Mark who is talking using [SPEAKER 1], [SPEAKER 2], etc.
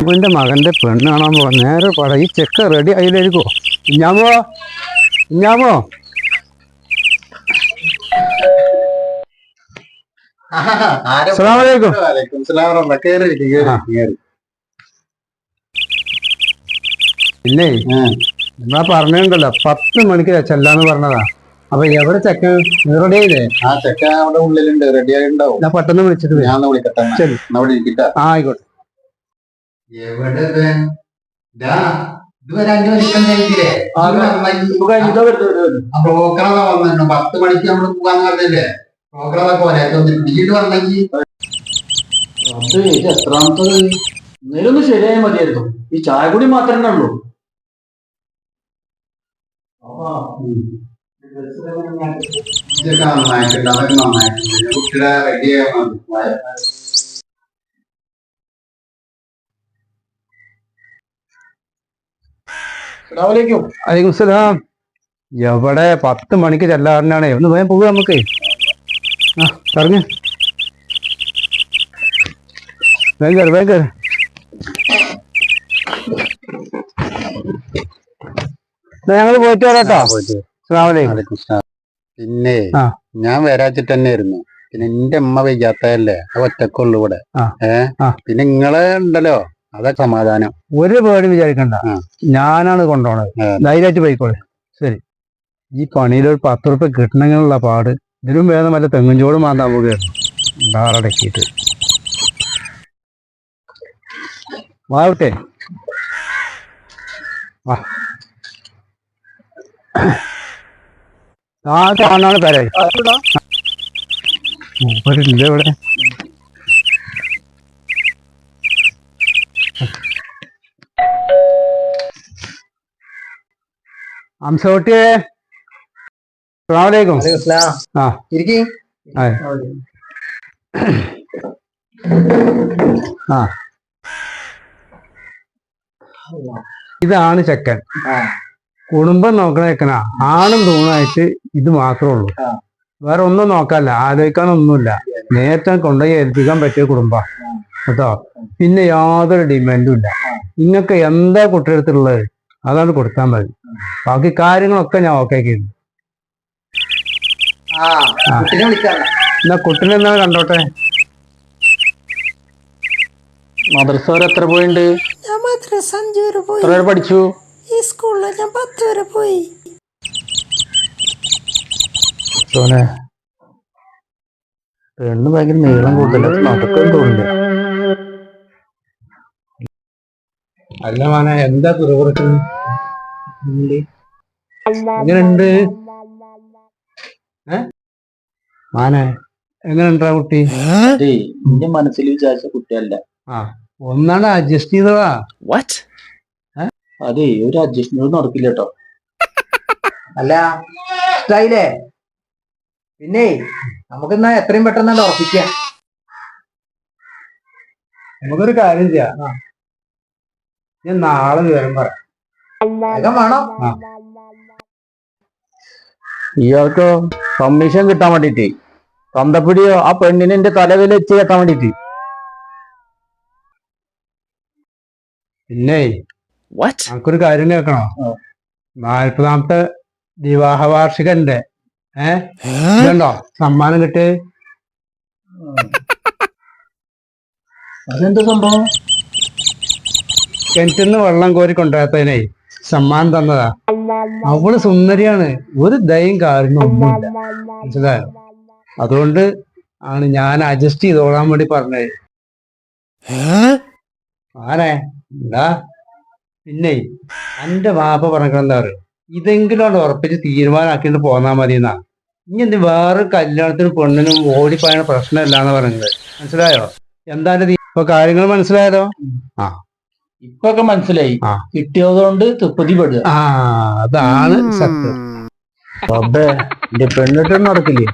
[SPEAKER 1] എന്റെ മകന്റെ പെണ്ണ് കാണാൻ പോവാ നേരെ പട ഈ ചെക്ക റെഡി ആയില്ലായിരിക്കോ? ഇഞ്ഞാമോ? ഇഞ്ഞാമോ. പിന്നെ നമ്മളാ പറഞ്ഞിട്ടുണ്ടല്ലോ പത്ത് മണിക്ക് ചെല്ലാന്ന് പറഞ്ഞതാ. അപ്പൊ എവിടെ ചെക്ക് റെഡി ആയില്ലേ?
[SPEAKER 2] ആ ചെക്ക അവിടെ ഉള്ളിലുണ്ട് റെഡി ആയിട്ടുണ്ടാവും.
[SPEAKER 1] ഞാൻ പെട്ടെന്ന് വിളിച്ചിട്ട്.
[SPEAKER 2] ഞാൻ വിളിക്കട്ടെ?
[SPEAKER 1] ആ ആയിക്കോട്ടെ.
[SPEAKER 2] എവിടെ ഇതുവരെ അഞ്ചു മണിക്ക് കഴിച്ചില്ലേ
[SPEAKER 1] ആ,
[SPEAKER 2] ബ്രോക്കറതാ വന്നു പത്ത് മണിക്ക് നമ്മൾ പോകാന്ന് പറഞ്ഞില്ലേ? ബ്രോക്കറതാ പോലെ വീട് വന്നെങ്കിൽ
[SPEAKER 3] അത് ഇത് എത്രാമത്തത്? ഇന്നലെ ഒന്ന് ശരിയായാൽ മതിയായിരുന്നു. ഈ ചായ കൂടി മാത്രമേ ഉള്ളൂ.
[SPEAKER 2] ഇതൊക്കെ നന്നായിട്ടുണ്ട്. അതൊക്കെ നന്നായിട്ടുണ്ട്. കുട്ടിയുടെ റെഡി
[SPEAKER 1] അലൈക്കും സലാം എവിടെ പത്ത് മണിക്ക് ചെല്ലാറിനാണ്? ഒന്ന് വേഗം പോവുക നമുക്ക്. ആ പറഞ്ഞു. വേഗം വേഗം ഞങ്ങൾ പോയിട്ട് വരാട്ടോ.
[SPEAKER 2] പിന്നെ. ഞാൻ വരാച്ചിട്ട് തന്നെ ആയിരുന്നു പിന്നെ എന്റെ അമ്മ വയ്യാത്തല്ലേ അത് ഒറ്റക്കുള്ളൂ ഇവിടെ.
[SPEAKER 1] ഏഹ്.
[SPEAKER 2] പിന്നെ നിങ്ങളെ ഉണ്ടല്ലോ? അതാ സമാധാനം.
[SPEAKER 1] ഒരു പേടി വിചാരിക്കണ്ട.
[SPEAKER 2] ഞാനാണ്
[SPEAKER 1] കൊണ്ടുപോണത്. ധൈര്യമായിട്ട് പോയിക്കോളെ. ശരി. ഈ പണിയിൽ ഒരു പത്ത് റുപ്യ കിട്ടണമെങ്കിലുള്ള പാട്. ഇതിലും വേദം വല്ല തെങ്ങുംചോട് മാന്താൻ പോകുകയായിരുന്നു ഡാറടക്കിയിട്ട് വാവട്ടെ വാ ആ കാണാണ് പേരെ. മൂപ്പരില്ല ഇവിടെ? അംസോട്ടിയെ അസ്സലാമലൈക്കും. ആ.
[SPEAKER 3] ഇരിക്കും?
[SPEAKER 1] ആ. ഇതാണ് ചെക്കൻ. കുടുംബം നോക്കണ ചെക്കനാ. ആണും തൂണായിട്ട് ഇത് മാത്രമേ ഉള്ളൂ. വേറെ ഒന്നും നോക്കാല്ല ആലോചിക്കാനൊന്നുമില്ല. നേരത്തെ കൊണ്ടുപോയി ഏൽപ്പിക്കാൻ പറ്റിയ കുടുംബ. കേട്ടോ? പിന്നെ യാതൊരു ഡിമാൻഡും ഇല്ല. നിങ്ങൾക്ക് എന്താ കുട്ടിയെടുത്തുള്ളത് അതാണ് കൊടുത്താൽ മതി. ബാക്കി കാര്യങ്ങളൊക്കെ ഞാൻ ഓക്കെ ആക്കിയിരുന്നു
[SPEAKER 3] ആ കുട്ടിനെ വിളിക്കാം
[SPEAKER 1] എന്നാ കുട്ടിനെ എന്നാ കണ്ടോട്ടെ?
[SPEAKER 3] മദ്രസ വരെ എത്ര പോയിണ്ട്?
[SPEAKER 4] ഞാൻ മദ്രസ അഞ്ചു വരെ പോയി.
[SPEAKER 3] എത്ര വരെ പഠിച്ചു?
[SPEAKER 4] ഈ സ്കൂളിൽ ഞാൻ പത്ത് വരെ പോയി.
[SPEAKER 1] സോനെ പെണ്ണ് ഭയങ്കര നീളം കൂടുതൽ നടക്കാൻ തോന്നില്ല അല്ല മാന എന്താ കുറുകുറക്ക്? എങ്ങനെയുണ്ട് മാനെ എങ്ങനെയുണ്ടാ കുട്ടി?
[SPEAKER 3] അതെ എന്റെ മനസ്സിൽ വിചാരിച്ച കുട്ടിയല്ല.
[SPEAKER 1] ആ ഒന്നാണ് അഡ്ജസ്റ്റ് ചെയ്തതാ.
[SPEAKER 3] അതെ ഒരു അഡ്ജസ്റ്റ്മെന്റ് നടക്കില്ല കേട്ടോ
[SPEAKER 5] അല്ല ഇഷ്ടായില്ലേ? പിന്നെ നമുക്കെന്നാ എത്രയും പെട്ടെന്ന് ഉറപ്പിക്കാം.
[SPEAKER 1] നമുക്കൊരു കാര്യം ചെയ്യാം. ഞാൻ നാളെ വിവരം പറയാം.
[SPEAKER 5] വേണം.
[SPEAKER 3] ഇയാൾക്ക് കമ്മീഷൻ കിട്ടാൻ വേണ്ടിട്ട് തന്തപ്പിടിയോ ആ പെണ്ണിനെ എന്റെ തലവിൽ വെച്ച് കെട്ടാൻ വേണ്ടിട്ട്
[SPEAKER 1] പിന്നെ നമുക്കൊരു കാര്യം കേൾക്കണോ. നാൽപ്പതാമത്തെ വിവാഹ വാർഷികന്റെ ഏണ്ടോ സമ്മാനം കിട്ടി
[SPEAKER 3] അതെന്താ സംഭവം?
[SPEAKER 1] കിണറ്റിന്ന് വെള്ളം കോരി കൊണ്ടുപോയതിനെ സമ്മാനം തന്നതാ. അവൾ സുന്ദരിയാണ്. ഒരു ദയം കാരണം ഒന്നുമില്ല. മനസ്സിലായോ? അതുകൊണ്ട് ആണ് ഞാൻ അഡ്ജസ്റ്റ് ചെയ്തോളാൻ വേണ്ടി പറഞ്ഞത്. ആനെ എന്താ പിന്നെ എന്റെ വാപ്പ പറഞ്ഞെന്താ പറയുക ഇതെങ്കിലും അവിടെ ഉറപ്പിച്ച് തീരുമാനമാക്കിയിട്ട് പോന്നാ മതി എന്നാ ഇനി എന്ത് വേറെ കല്യാണത്തിനും പെണ്ണിനും ഓടിപ്പോയ പ്രശ്നമില്ലാന്ന് പറയുന്നത് മനസ്സിലായോ? എന്താ ഇപ്പൊ കാര്യങ്ങൾ മനസ്സിലായല്ലോ
[SPEAKER 3] ഇപ്പൊക്കെ മനസ്സിലായി. കിട്ടിയതുകൊണ്ട് തൃപ്തിപ്പെടുക
[SPEAKER 1] ആ അതാണ് സത്യം.
[SPEAKER 3] എന്റെ പെണ്ണിട്ട് നടക്കില്ലേ?